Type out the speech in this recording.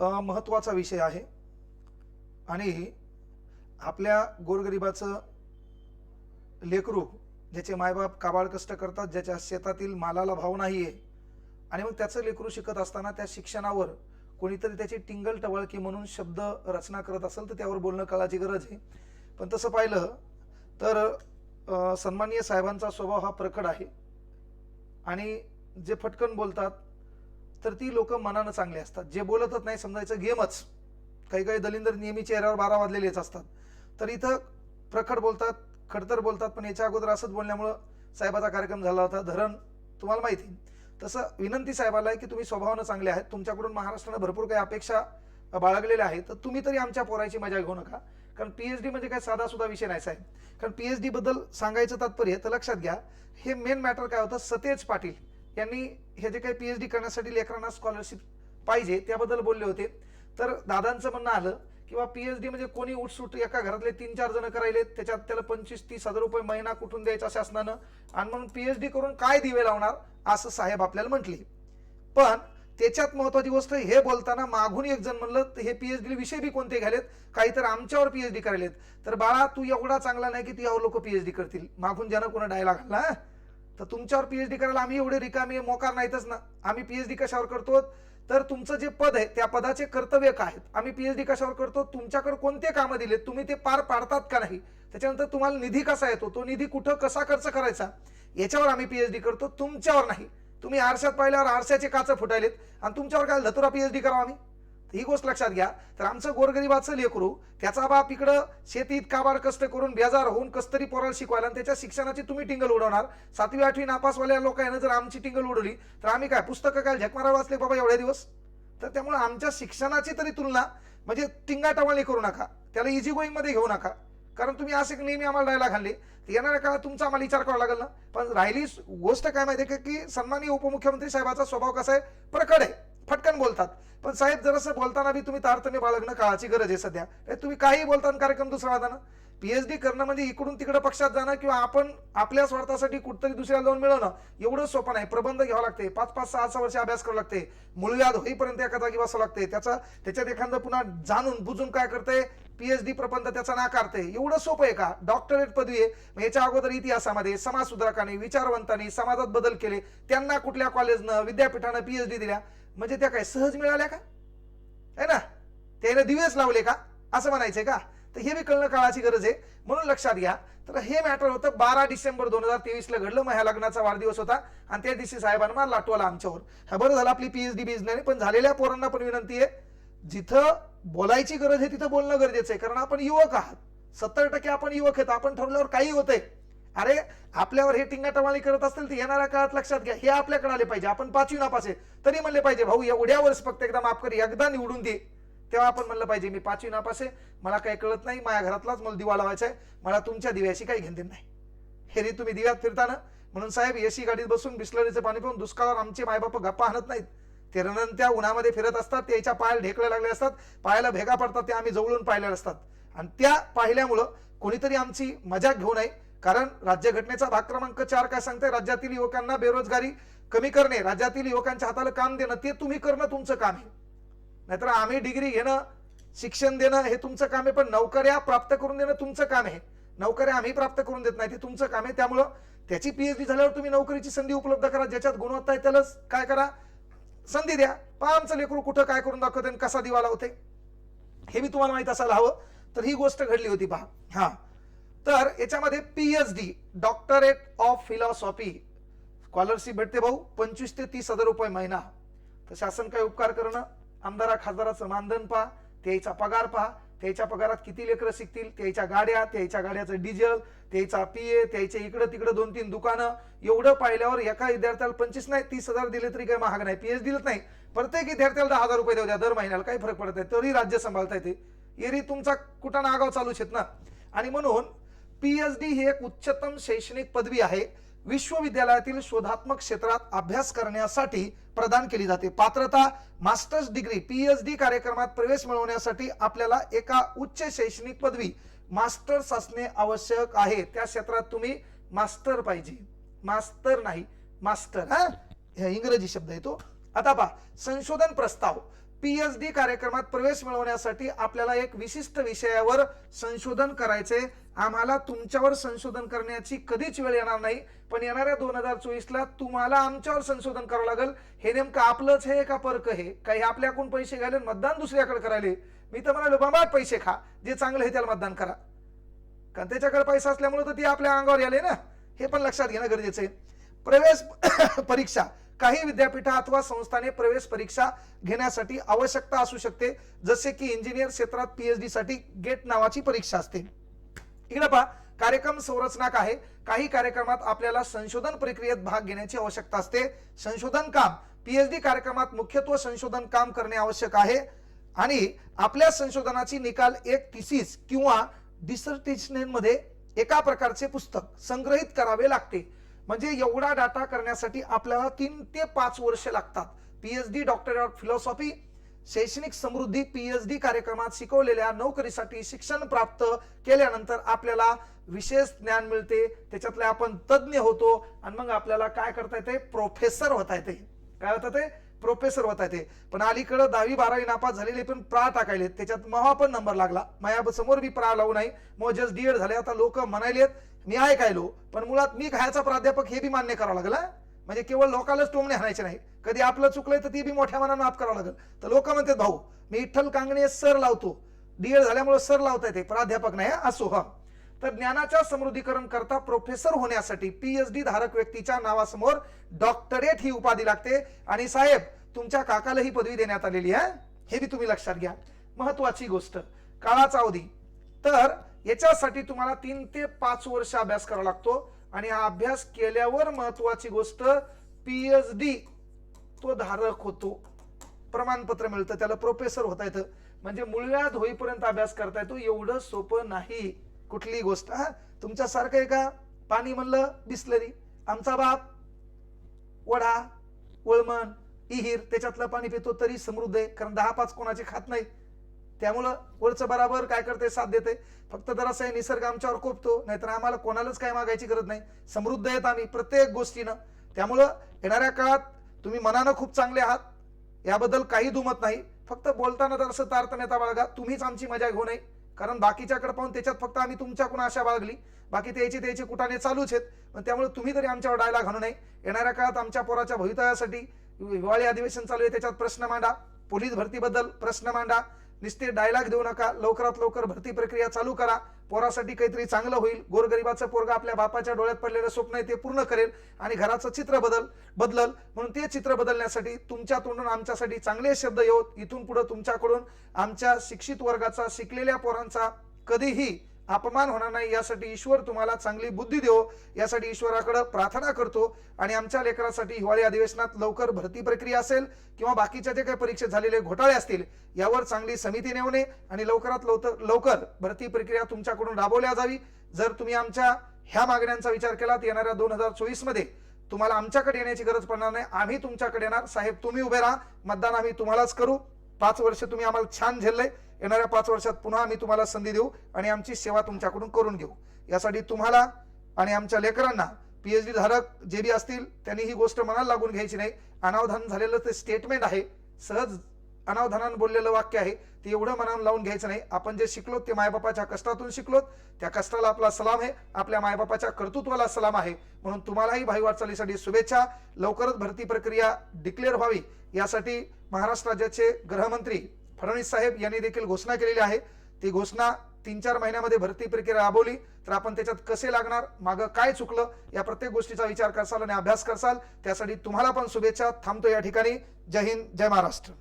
महत्त्वाचा विषय आहे. आणि आपल्या गोरगरिबाचं लेकरू ज्याचे मायबाप काबाळ कष्ट करतात ज्याच्या शेतातील मालाला भाव नाही आहे आणि मग त्याचं लेकरू शिकत असताना त्या शिक्षणावर कोणीतरी त्याची टिंगल टवळकी म्हणून शब्द रचना करत असेल तर त्यावर बोलणं काळाची गरज आहे. पण तसं पाहिलं तर सन्माननीय साहेबांचा स्वभाव हा प्रकट आहे. आणि जे फटकन बोलतात तर ती लोक मनानं चांगली असतात. जे बोलतच नाही समजायचं गेमच. काही काही दलिंदर नेहमी चेहऱ्यावर बारा वाजलेलेच असतात. तर इथं प्रखर बोलतात खडतर बोलतात पण याच्या अगोदर असंच बोलण्यामुळं साहेबाचा कार्यक्रम झाला होता. धरण तुम्हाला माहिती. तसं विनंती साहेबाला आहे की तुम्ही स्वभावानं चांगले आहेत. तुमच्याकडून महाराष्ट्रानं भरपूर काही अपेक्षा बाळगलेल्या आहेत. तर तुम्ही तरी आमच्या पोराची मजा घेऊ नका. कारण पीएचडी म्हणजे काय साधा सुद्धा विषय नाही साहेब. कारण पीएचडी बद्दल सांगायचं तात्पर्य तर लक्षात घ्या हे मेन मॅटर काय होतं? सतेज पाटील. यांनी हे जे काही पीएचडी करण्यासाठी लेकरांना स्कॉलरशिप पाहिजे त्याबद्दल बोलले होते. तर दादांचं म्हणणं आलं किंवा पीएचडी म्हणजे कोणी उठसूट एका घरातले तीन चार जण करायले त्याच्यात त्याला पंचवीस तीस हजार रुपये महिना कुठून द्यायचा शासनानं? आणि म्हणून पीएचडी करून काय दिवे लावणार? असं साहेब आपल्याला म्हटले. पण त्याच्यात महत्वाची गोष्ट हे बोलताना मागून एक जण म्हणलं तर हे पीएचडी विषय बी कोणते घ्यालेत काही तर आमच्यावर पीएचडी करायलेत. तर बाळा तू एवढा चांगला नाही की ती लोक पीएचडी करतील. मागून ज्यानं कोणा डायलॉग घालला तर तुमच्यावर पीएचडी करायला आम्ही एवढे रिकामी मोकार नाहीतच ना. आम्ही पीएचडी कशावर करतो? तर तुमचं जे पद आहे त्या पदाचे कर्तव्य काय आहेत? आम्ही पीएचडी कशावर करतो? तुमच्याकडे कोणते कामं दिले तुम्ही ते पार पाडतात का नाही? त्याच्यानंतर तुम्हाला निधी कसा येतो? तो निधी कुठं कसा खर्च करायचा? याच्यावर आम्ही पीएचडी करतो. तुमच्यावर नाही. तुम्ही आरशात पाहिल्यावर आरशाचे काचं फुटायलेत. आणि तुमच्यावर काय धतुरा पीएचडी करावा आम्ही? ही गोष्ट लक्षात घ्या. तर आमचं गोरगरिबाचं लेकरू त्याचा बाप इकडं शेतीत काबाड कष्ट करून बेजार होऊन कस्तरी पोराला शिकवायला आणि त्याच्या शिक्षणाची तुम्ही टिंगल उडवणार. सातवी आठवी नापासवाल्या लोकांना जर आमची टिंगल उडवली तर आम्ही काय पुस्तकं काय झकमारा वाचले बाबा एवढ्या दिवस? तर त्यामुळे आमच्या शिक्षणाची तरी तुलना म्हणजे टिंगाटवाळी करू नका. त्याला इझी गोईंगमध्ये घेऊ नका. कारण तुम्ही असे नेहमी आम्हाला डायला घालले तर येणाऱ्या काळात तुमचा आम्हाला विचार करावा लागेल ना. पण राहिली गोष्ट काय माहिती आहे का की सन्माननीय उपमुख्यमंत्री साहेबाचा स्वभाव कसा आहे? प्रकट आहे. फटकन बोलतात. पण साहेब जरासं बोलताना बी तुम्ही तारतम्य बाळगणं काळाची गरज आहे सध्या. तुम्ही काही बोलताना कार्यक्रम दुसरा होता ना. पीएचडी करणं म्हणजे इकडून तिकडे पक्षात जाणं किंवा आपण आपल्या स्वार्थासाठी कुठतरी दुसऱ्याला जाऊन मिळवणं एवढं सोपं नाही. प्रबंध घ्यावं लागते. पाच पाच सहा सहा वर्ष अभ्यास करावं लागते. मूळव्याध होईपर्यंत एका जागी बसावं लागते. त्याचा त्याच्यात एखादं पुन्हा जाणून बुजून काय करते पीएचडी प्रबंध त्याचा नाकारते एवढं सोपं आहे का? डॉक्टरेट पदवी आहे. मग याच्या अगोदर इतिहासामध्ये समाजसुधारकांनी विचारवंतांनी समाजात बदल केले. त्यांना कुठल्या कॉलेजनं विद्यापीठानं पीएचडी दिल्या? म्हणजे त्या काय सहज मिळाल्या का? है ना? त्याने दिवेच लावले का? असं म्हणायचंय का? तर हे बी कळणं काळाची गरज आहे. म्हणून लक्षात घ्या. तर हे मॅटर होतं बारा डिसेंबर दोन हजार तेवीसला घडलं. मग ह्या लग्नाचा वाढदिवस होता. आणि त्या दिवशी साहेबांना मार लाटवाला आमच्यावर. हा बरं झालं आपली पीएचडी बीज नाही पण झालेल्या पोरांना पण विनंती आहे. जिथं बोलायची गरज आहे तिथं बोलणं गरजेचं आहे. कारण आपण युवक आहात. सत्तर टक्के आपण युवक आहेत. आपण ठरवल्यावर काही होतंय. अरे आपल्यावर हे टिंगाटवाळी करत असतील तर येणाऱ्या काळात लक्षात घ्या. हे आपल्याकडे आले पाहिजे. आपण पाचवी नापास आहे. तरी म्हणले पाहिजे भाऊ एवढ्या वर्ष फक्त एकदा माफ कर एकदा निवडून दे. तेव्हा आपण म्हणलं पाहिजे मी पाचवी नापास आहे. मला काही कळत नाही. माझ्या घरातलाच मला दिवा लावायचा आहे. मला तुमच्या दिव्याशी काही घेणदेण नाही. हे रे तुम्ही दिव्यात फिरताना म्हणून साहेब एसी गाडीत बसून बिस्लरीचं पाणी पिऊन दुष्काळावर आमचे मायबाप गप्पा आणत नाहीत. ते त्या उन्हामध्ये फिरत असतात त्याच्या पायाला ढेकळे लागले असतात पायाला भेगा पडतात ते आम्ही जवळून पाहिलेले असतात. आणि त्या पाहिल्यामुळं कोणीतरी आमची मजाक घेऊ नये. कारण राज्यघटनेचा भाग क्रमांक चार काय सांगते राज्यातील युवकांना बेरोजगारी कमी करणे राज्यातील युवकांच्या हाताला काम देणं ते तुम्ही करणं तुमचं काम आहे. नाहीतर आम्ही डिग्री घेणं शिक्षण देणं हे तुमचं काम आहे पण नोकऱ्या प्राप्त करून देणं तुमचं काम आहे. नोकऱ्या आम्ही प्राप्त करून देत नाही ते तुमचं काम आहे. त्यामुळं त्याची पीएचडी झाल्यावर तुम्ही नोकरीची संधी उपलब्ध करा ज्याच्यात गुणवत्ता आहे त्यालाच काय करा? संधी द्या. पहा आमचं लेकरू कुठं काय करून दाखवते आणि कसा दिवा लावते हे मी तुम्हाला माहीत असायला हवं. तर ही गोष्ट घडली होती पहा. हा. तर याच्यामध्ये PhD doctorate of philosophy scholarship भेटते भाऊ पंचवीस ते तीस हजार रुपये महिना. तर शासन काय उपकार करणं? आमदारा खासदाराचं मानधन पहा त्याचा पगार पहा. त्याच्या पगारात किती लेकरं शिकतील? त्याच्या गाड्या त्याच्या गाड्याचं डिझेल त्याचा ए त्याच्या इकडं तिकडं दोन तीन दुकानं. एवढं पाहिल्यावर एका विद्यार्थ्याला पंचवीस नाही तीस हजार दिले तरी काही महाग नाही. पी एच दिलत नाही. प्रत्येक विद्यार्थ्याला दहा हजार रुपये देऊ द्या दर महिन्याला. काही फरक पडत नाही. तरी राज्य सांभाळता येते एरी तुमचा कुठं ना आगाव चालूच आहेत ना. आणि म्हणून पीएचडी ही एक उच्चतम शैक्षणिक पदवी आहे. विश्वविद्यालयातील शोधात्मक क्षेत्रात अभ्यास करण्यासाठी प्रदान केली जाते. पात्रता मास्टर्स डिग्री पीएचडी कार्यक्रमात प्रवेश मिळवण्यासाठी आपल्याला एका उच्च शैक्षणिक पदवी मास्टर्स असणे आवश्यक आहे. त्या क्षेत्रात तुम्ही मास्टर पाहिजे. मास्तर नाही मास्टर हा? हा इंग्रजी शब्द आहे तो. आता पहा संशोधन प्रस्ताव. पीएच डी कार्यक्रमात प्रवेश मिळवण्यासाठी आपल्याला एक विशिष्ट विषयावर संशोधन करायचे आम्हाला तुमच्यावर संशोधन करण्याची कधीच वेळ येणार नाही. पण येणाऱ्या दोन हजार चोवीसला तुम्हाला आमच्यावर संशोधन करावं लागेल. हे नेमकं आपलंच हे का परक हे? काही आपल्याकडून पैसे घालून मतदान दुसऱ्याकडे करायले. मी तर म्हणालो बाबाट पैसे खा. जे चांगलं आहे त्याला मतदान करा. कारण त्याच्याकडे पैसा असल्यामुळे तर ती आपल्या अंगावर आले ना. हे पण लक्षात घेणं गरजेचं आहे. प्रवेश परीक्षा. काही विद्यापीठ अथवा संस्थाने प्रवेश परीक्षा घेण्यासाठी आवश्यकता असू शकते जसे की इंजिनियर क्षेत्रात पीएचडी साठी गेट नावाची परीक्षा असते. इकडे पहा कार्यक्रम संरचना आहे? काही कार्यक्रमात आपल्याला संशोधन प्रक्रियेत भाग घेण्याची आवश्यकता असते. संशोधन काम पीएचडी कार्यक्रमात मुख्यत्व संशोधन काम करणे आवश्यक आहे. आणि आपल्या संशोधनाची निकाल एक थिसिस किंवा डिसर्टेशनमध्ये एका प्रकारचे पुस्तक संग्रहित करावे लागते. म्हणजे एवढा डाटा करण्यासाठी आपल्याला तीन ते पाच वर्ष लागतात. पीएचडी डॉक्टर ऑफ फिलॉसॉफी शैक्षणिक समृद्धी पीएचडी कार्यक्रमात शिकवलेल्या नोकरीसाठी शिक्षण प्राप्त केल्यानंतर आपल्याला विशेष ज्ञान मिळते. त्याच्यातले आपण तज्ज्ञ होतो आणि मग आपल्याला काय करता येते? प्रोफेसर होता येते. काय होता ते? प्रोफेसर होता येते. पण अलीकडं दहावी बारावी नापास झालेले पण प्रा टाकायलेत. त्याच्यात महा पण नंबर लागला. माया समोर मी प्रा लावू नाही. मग जस्ट डीएड झाले. आता लोक म्हणायलेत मी ऐकायलो पण मुळात मी खायचा प्राध्यापक हे बी मान्य करावं लागलं म्हणजे केवळ लोकांनाच टोमणे हाणायचे नाही कधी आपलं चुकलंय तर ती बी मोठ्या मनानं माफ करावं लागेल. तर लोक म्हणतात भाऊ मी विठ्ठल कांगणे सर लावतो. डीएड झाल्यामुळे सर लावता येते प्राध्यापक नाही असो हा. तर ज्ञानाच्या समृद्धीकरण करता प्रोफेसर होण्यासाठी पीएचडी धारक व्यक्तीच्या नावासमोर डॉक्टरेट ही उपाधी लागते. आणि साहेब तुमच्या काकाला ही पदवी देण्यात आलेली आहे हे? बी तुम्ही लक्षात घ्या. महत्वाची गोष्ट काळाचा अवधी. तर याच्यासाठी तुम्हाला तीन ते पाच वर्ष अभ्यास करावा लागतो. आणि हा अभ्यास केल्यावर महत्वाची गोष्ट पीएचडी तो धारक होतो. प्रमाणपत्र मिळतं त्याला प्रोफेसर होता येतं. म्हणजे मुळव्याध होईपर्यंत अभ्यास करता येतो एवढं सोपं नाही. कुठली गोष्ट हा. तुमच्यासारखं आहे का पाणी म्हणलं बिसलरी. आमचा बाप वडा वळमण इहीर त्याच्यातलं पाणी पितो तरी समृद्ध आहे कारण दहा पाच कोणाचे खात नाही. त्यामुळं वरचं बराबर काय करते साथ देते फक्त जरासं आहे निसर्ग आमच्यावर कोपतो नाहीतर आम्हाला कोणालाच काय मागायची गरज नाही. समृद्ध आहेत आम्ही प्रत्येक गोष्टीनं. त्यामुळं येणाऱ्या काळात तुम्ही मनानं खूप चांगले आहात. याबद्दल काही दुमत नाही. फक्त बोलताना जरासं तारतम्यता बाळगा. तुम्हीच आमची मजा घेऊ नये. कारण बाकीच्याकडे पाहून त्याच्यात फक्त आम्ही तुमच्याकडून आशा बाळगली. बाकी त्याची त्याची कुटाने चालूच आहेत. पण त्यामुळे तुम्ही तरी आमच्यावर डायला घालू नये. येणाऱ्या काळात आमच्या पोराच्या भवितव्यासाठी हिवाळी अधिवेशन चालू आहे. त्याच्यात प्रश्न मांडा. पोलीस भरतीबद्दल प्रश्न मांडा. नुसते डायलॉग देऊ नका लवकरात लवकर भरती प्रक्रिया चालू करा. पोरासाठी काहीतरी चांगलं होईल. गोरगरिबाचं पोरगा आपल्या बापाच्या डोळ्यात पडलेलं स्वप्न आहे ते पूर्ण करेल आणि घराचं चित्र बदल बदलल म्हणून ते चित्र बदलण्यासाठी तुमच्या तोंडून आमच्यासाठी चांगले शब्द येऊत इथून पुढे तुमच्याकडून आमच्या शिक्षित वर्गाचा शिकलेल्या पोरांचा कधीही अपमान होणार नाही यासाठी ईश्वर तुम्हाला चांगली बुद्धी देव. यासाठी ईश्वराकडे प्रार्थना करतो आणि आमच्या लेकरासाठी हिवाळी अधिवेशनात लवकर भरती प्रक्रिया असेल किंवा बाकीच्या जे काही परीक्षेत झालेले घोटाळे असतील यावर चांगली समिती नेमणे आणि लवकरात लवकर लवकर भरती प्रक्रिया तुमच्याकडून राबवल्या जावी. जर तुम्ही आमच्या ह्या मागण्यांचा विचार केला तर येणाऱ्या दोन हजार चोवीसमध्ये तुम्हाला आमच्याकडे येण्याची गरज पडणार नाही. आम्ही तुमच्याकडे येणार. साहेब तुम्ही उभे राहा. मतदान आम्ही तुम्हालाच करू. पाच वर्ष तुम्ही आम्हाला छान झेललंय. येणाऱ्या पाच वर्षात पुन्हा आम्ही तुम्हाला संधी देऊ आणि आमची सेवा तुमच्याकडून करून घेऊ. यासाठी तुम्हाला आणि आमच्या लेकरांना पीएचडी धारक जे बी असतील त्यांनी ही गोष्ट मनाला लागून घ्यायची नाही. अनावधान झालेलं ते स्टेटमेंट आहे. सहज अनावधानानं बोललेलं वाक्य आहे. ते एवढं मनानं लावून घ्यायचं नाही. आपण जे शिकलो ते मायबापाच्या कष्टातून शिकलोत. त्या कष्टाला आपला सलाम आहे. आपल्या मायबापाच्या कर्तृत्वाला सलाम आहे. म्हणून तुम्हालाही भाई वाटचालीसाठी शुभेच्छा. लवकरच भरती प्रक्रिया डिक्लेअर व्हावी. यासाठी महाराष्ट्र राज्याचे गृहमंत्री फडणवीस साहेब यांनी देखील घोषणा केलेली आहे. ती घोषणा तीन चार महिन्यामध्ये भरती प्रक्रिया राबवली. तर आपण त्याच्यात कसे लागणार मागं काय चुकलं या प्रत्येक गोष्टीचा विचार करसाल आणि अभ्यास करसाल. त्यासाठी तुम्हाला पण शुभेच्छा. थांबतो या ठिकाणी. जय हिंद जय महाराष्ट्र.